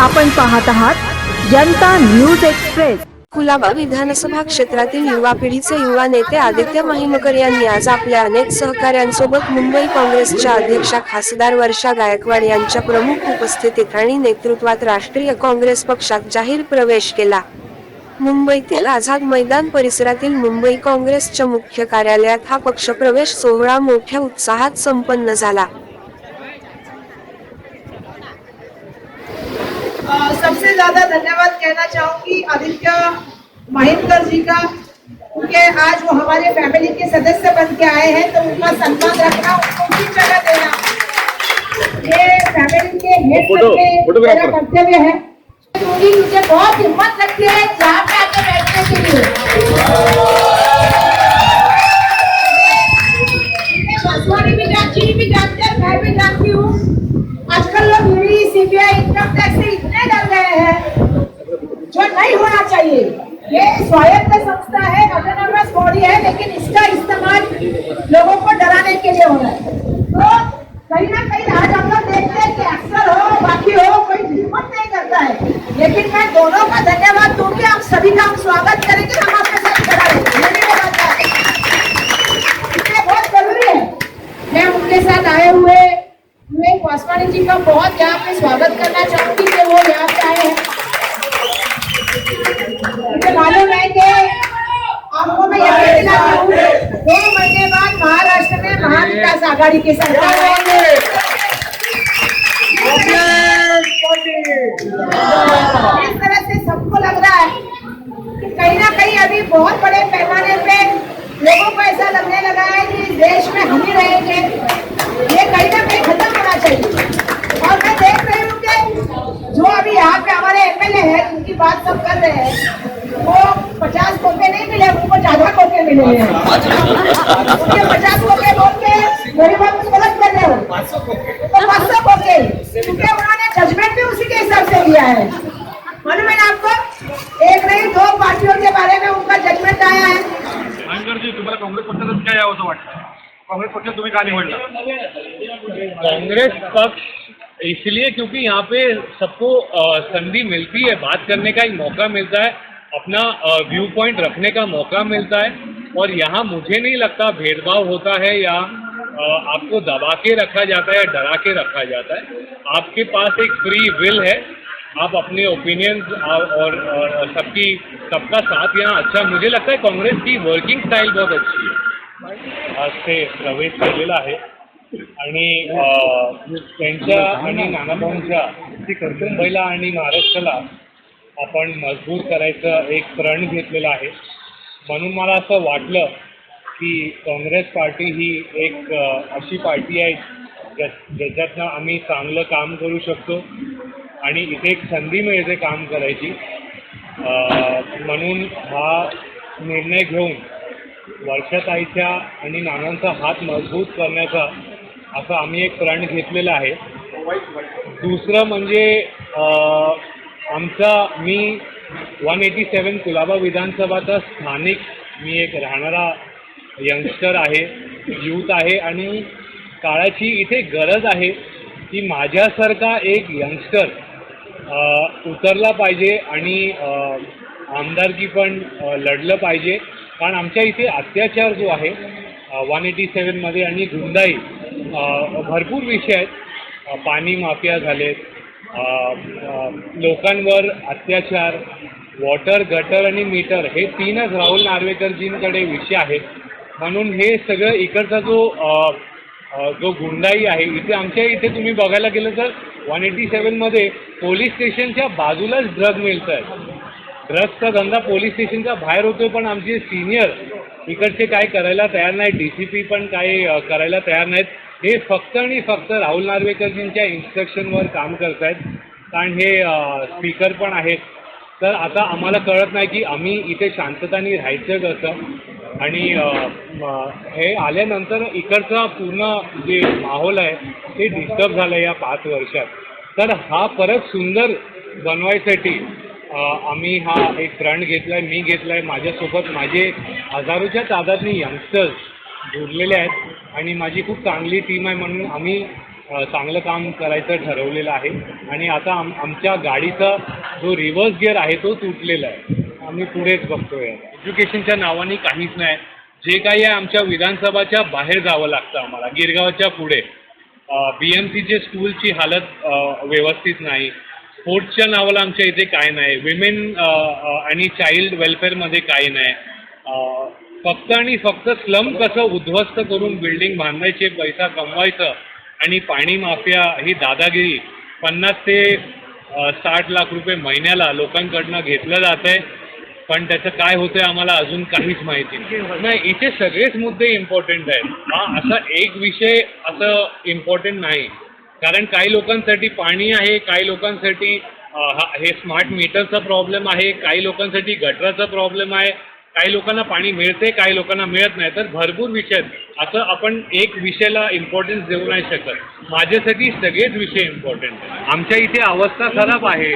आपण पाहत आहात जनता न्यूज एक्सप्रेस. कुलाबा विधानसभा क्षेत्रातील युवा पिढीचे युवा नेते आदित्य महिमकर यांनी आज आपल्या अनेक सहकाऱ्यांसोबत मुंबई काँग्रेसच्या अध्यक्षा खासदार वर्षा गायकवाड यांच्या प्रमुख उपस्थितीत आणि नेतृत्वात राष्ट्रीय काँग्रेस पक्षात जाहीर प्रवेश केला. मुंबईतील आझाद मैदान परिसरातील मुंबई काँग्रेसच्या मुख्य कार्यालयात हा पक्षप्रवेश सोहळा मोठ्या उत्साहात संपन्न झाला. सबसे ज़्यादा धन्यवाद कहना चाहूँगी आदित्य महेंद्र जी का क्योंकि आज वो हमारे फैमिली के सदस्य बन के आए हैं तो उनका सम्मान रखना उनको भी जगह देना। ये फैमिली के हेड मेरा कर्तव्य है। मुझे बहुत हिम्मत लगती है यहाँ पे आके बैठने के लिए। स्वायत्त संस्था है ऑटोनॉमस बॉडी है लेकिन इसका इस्तेमाल लोगों को डराने के लिए हो रहा है। आघाड़ी की सरकार इस तरह से सबको लग रहा है कि कहीं ना कहीं अभी बहुत बड़े पैमाने पे लोगों को ऐसा लगने लगा है कि इस देश में हम ही रहेंगे। ये कहीं ना कहीं खत्म होना चाहिए। और मैं देख रही हूँ कि जो अभी यहाँ पे हमारे एमएलए हैं उनकी बात सब कर रहे हैं वो पचास कोके नहीं मिले उनको ज़्यादा कोके मिले हैं। उनके पचास कोके बोल के मेरी बात को गलत कर रहे हो तो पाँच सौ कोके क्योंकि उन्होंने जजमेंट भी उसी के लिया है। मालूम है आपको? एक नहीं दो पार्टियों के बारे में उनका जजमेंट आया है। जी तुम्हाला काँग्रेस पक्षातच काय यावं असं वाटतं काँग्रेस पक्षात तुम्ही का निवडला कांग्रेस पक्ष इसलिए क्योंकि यहाँ पे सबको संधि मिलती है बात करने का एक मौका मिलता है अपना व्यू पॉइंट रखने का मौका मिलता है और यहाँ मुझे नहीं लगता भेदभाव होता है या आपको दबा के रखा जाता है या डरा के रखा जाता है। आपके पास एक फ्री विल है आप अपने ओपिनियंस और, और, और सबकी सबका साथ यहाँ अच्छा। मुझे लगता है कांग्रेस की वर्किंग स्टाईल बहुत अच्छी है। आज ते प्रवेश केलेला आहे। आणि त्यांच्या आणि नानाभाऊंच्या मुंबईला आणि महाराष्ट्राला आपण मजबूत करायचं एक प्रण घेतलेला आहे. म्हणून मला असं वाटलं की काँग्रेस पार्टी ही एक अशी पार्टी आहे ज्या ज्याच्यातनं आम्ही चांगलं काम करू शकतो. आणि इथे एक संधी मिळते काम करायची. म्हणून हा निर्णय घेऊन वर्षाताईच्या आणि नानांचा हात मजबूत करण्याचा असा आम्ही एक प्रण घेतलेला आहे. दुसरं म्हणजे आमचा मी वन एटी सेवन कुलाबा विधानसभाचा स्थानिक मी एक राहणारा यंगस्टर आहे यूथ आहे आणि काळाची इथे गरज आहे की माझ्यासारखा एक यंगस्टर उतरला पाहिजे आणि आमदारकी पण लढलं पाहिजे. कारण आमच्या इथे अत्याचार जो आहे वन एटी सेवनमध्ये आणि गुंडाई भरपूर विषय आहेत. पाणी माफिया झालेत. लोकांवर अत्याचार वॉटर गटर आणि मीटर हे तीनच राहुल नार्वेकरजींकडे विषय आहेत. म्हणून हे सगळं इकडचा जो जो गुंडाई आहे इथे आमच्या इथे तुम्ही बघायला गेलं तर वन एटी सेवनमध्ये पोलीस स्टेशनच्या बाजूलाच ड्रग मिळत आहे ड्रग्सचा धंदा पोलीस स्टेशनच्या बाहेर होतोय पण आमचे सिनियर इकडचे काय करायला तयार नाही डी सी पी पण काय करायला तयार नाहीत. हे फक्त आणि फक्त राहुल नार्वेकरजींच्या इन्स्ट्रक्शनवर काम करत आहेत कारण हे स्पीकर पण आहेत. तर आता आम्हाला कळत नाही की आम्ही इथे शांतताने राहायचं कसं. आणि हे आल्यानंतर इकडचा पूर्ण जे माहोल आहे ते डिस्टर्ब झालं या पाच वर्षात. तर हा परत सुंदर बनवायसाठी आम्ही हा एक फ्रंट घेतला आहे मी घेतला आहे माझ्यासोबत माझे हजारोच्या तादातनी यंगस्टर्स जोडलेले आहेत आणि माझी खूप चांगली टीम आहे म्हणून आम्ही चांगलं काम करायचं ठरवलेलं आहे. आणि आता आम आमच्या गाडीचा जो रिव्हर्स गिअर आहे तो तुटलेला आहे. आम्ही पुढेच बघतोय. एज्युकेशनच्या नावाने काहीच नाही. जे काही आहे आमच्या विधानसभाच्या बाहेर जावं लागतं आम्हाला. गिरगावच्या पुढे. बी एम सीचे स्कूलची हालत व्यवस्थित नाही. स्पोर्ट्सच्या नावाला आमच्या इथे काय नाही. विमेन आणि चाइल्ड वेलफेअरमध्ये काही नाही. फक्त आणि फक्त स्लम कसं उद्ध्वस्त करून बिल्डिंग बांधायचे पैसा कमवायचं आणि पाणी माफिया ही दादागिरी पन्नास ते साठ लाख रुपये महिन्याला लोकांकडनं घेतलं जात आहे पण त्याचं काय होतंय आम्हाला अजून काहीच माहिती नाही. नाही इथे सगळेच मुद्दे इम्पॉर्टंट आहेत. हा असा एक विषय असं इम्पॉर्टंट नाही. कारण काही लोकांसाठी पाणी आहे काही लोकांसाठी हे स्मार्ट मीटरचा प्रॉब्लेम आहे काही लोकांसाठी गटराचा प्रॉब्लेम आहे. काही लोकांना पाणी मिळते काही लोकांना मिळत नाही. तर भरपूर विषय आहेत. असं आपण एक विषयाला इम्पॉर्टन्स देऊ नाही शकत. माझ्यासाठी सगळेच विषय इम्पॉर्टंट आमच्या इथे अवस्था खराब आहे.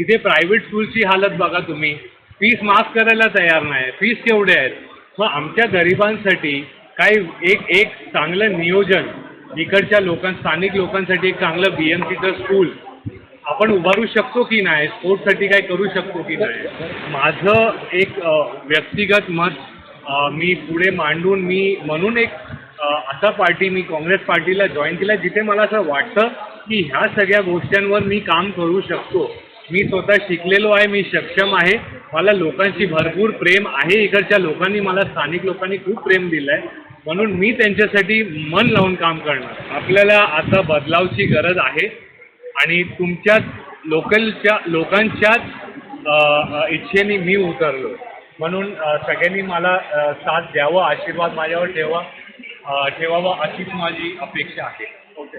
इथे प्रायव्हेट स्कूलची हालत बघा तुम्ही. फीस माफ करायला तयार नाही. फीस केवढे आहेत? मग आमच्या गरिबांसाठी काही एक एक चांगलं नियोजन इकडच्या लोकां स्थानिक लोकांसाठी एक चांगलं बी एम सीचं स्कूल आपण उभारू शकतो की नाही? स्पोर्टसाठी काय करू शकतो की नाही? माझं एक व्यक्तिगत मत मी पुढे मांडून मी म्हणून एक असा पार्टी मी काँग्रेस पार्टीला जॉईन केला जिथे मला असं वाटतं की ह्या सगळ्या गोष्टींवर मी काम करू शकतो. मी स्वतः शिकलेलो आहे मी सक्षम आहे. मला लोकांची भरपूर प्रेम आहे. इकडच्या लोकांनी मला स्थानिक लोकांनी खूप प्रेम दिलं आहे म्हणून मी त्यांच्यासाठी मन लावून काम करणार. आपल्याला आता बदलावची गरज आहे. आणि तुमच्याच लोकलच्या लोकांच्याच इच्छेने मी उतरलो. म्हणून सगळ्यांनी मला साथ द्यावा आशीर्वाद माझ्यावर ठेवा ठेवावा अशीच माझी अपेक्षा आहे. ओके.